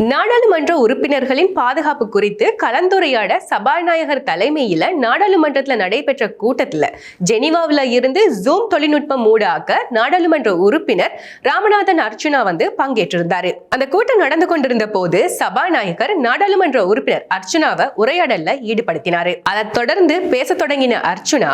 நாடாளுமன்ற உறுப்பினர்களின் பாதுகாப்பு குறித்து கலந்துரையாட சபாநாயகர் தலைமையில நாடாளுமன்றத்துல நடைபெற்ற கூட்டத்துல ஜெனீவாவில் இருந்து ஜூம் தொழில்நுட்பம் மூடாக்க நாடாளுமன்ற உறுப்பினர் ராமநாதன் அர்ச்சுனா வந்து பங்கேற்றிருந்தாரு. அந்த கூட்டம் நடந்து கொண்டிருந்த போது சபாநாயகர் நாடாளுமன்ற உறுப்பினர் அர்ச்சுனாவை உரையாடல்ல ஈடுபடுத்தினாரு. அதைத் தொடர்ந்து பேசத் தொடங்கின அர்ச்சுனா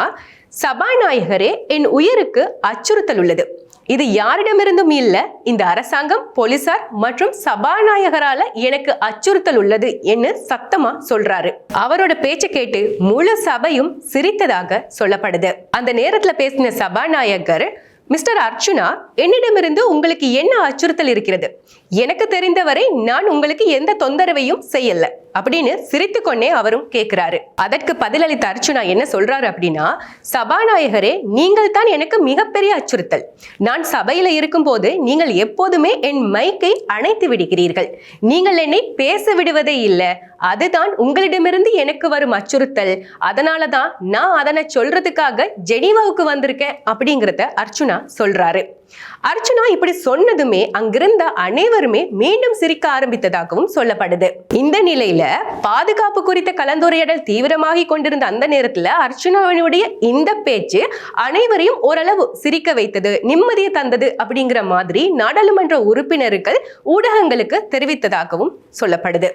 சபாநாயகரே என் உயிருக்கு அச்சுறுத்தல் உள்ளது. இது யாரிடமிருந்தும் இல்ல. இந்த அரசாங்கம் போலீசார் மற்றும் சபாநாயகரால எனக்கு அச்சுறுத்தல் உள்ளது என்று சத்தமா சொல்றாரு. அவரோட பேச்சை கேட்டு முழு சபையும் சிரித்ததாக சொல்லப்படுது. அந்த நேரத்துல பேசின சபாநாயகர் மிஸ்டர் அர்ச்சுனா என்னிடமிருந்து உங்களுக்கு என்ன அச்சுறுத்தல் இருக்கிறது? எனக்கு தெரிந்தவரை நான் உங்களுக்கு எந்த தொந்தரவையும் செய்யல. அப்படின்னு சிரித்துக்கொண்டே அவரும் கேட்கிறாரு அதற்கு பதிலளித்த அர்ச்சுனா என்ன சொல்றாரு அப்படின்னா சபாநாயகரே நீங்கள் தான் எனக்கு மிகப்பெரிய அச்சுறுத்தல். நான் சபையில இருக்கும்போது நீங்கள் எப்போதுமே என் மைக்கை அணைத்து விடுகிறீர்கள். நீங்கள் என்னை பேச விடுவதே இல்லை. அதுதான் உங்களிடமிருந்து எனக்கு வரும் அச்சுறுத்தல். அதனால தான் நான் அதனை சொல்றதுக்காக ஜெனீவாவுக்கு வந்திருக்கேன் அப்படிங்கிறத அர்ச்சுனா சொல்றாரு. அர்ச்சுனா இப்படி சொன்னதுமே அங்கிருந்த அனைவருமே மீண்டும் சிரிக்க ஆரம்பித்ததாகவும் சொல்லப்படுது. இந்த நிலையில பாதுகாப்பு குறித்த கலந்துரையாடல் தீவிரமாகி கொண்டிருந்த அந்த நேரத்துல அர்ச்சனாவினுடைய இந்த பேச்சு அனைவரையும் ஓரளவு சிரிக்க வைத்தது நிம்மதியை தந்தது அப்படிங்கிற மாதிரி நாடாளுமன்ற உறுப்பினர்கள் ஊடகங்களுக்கு தெரிவித்ததாகவும் சொல்லப்படுது.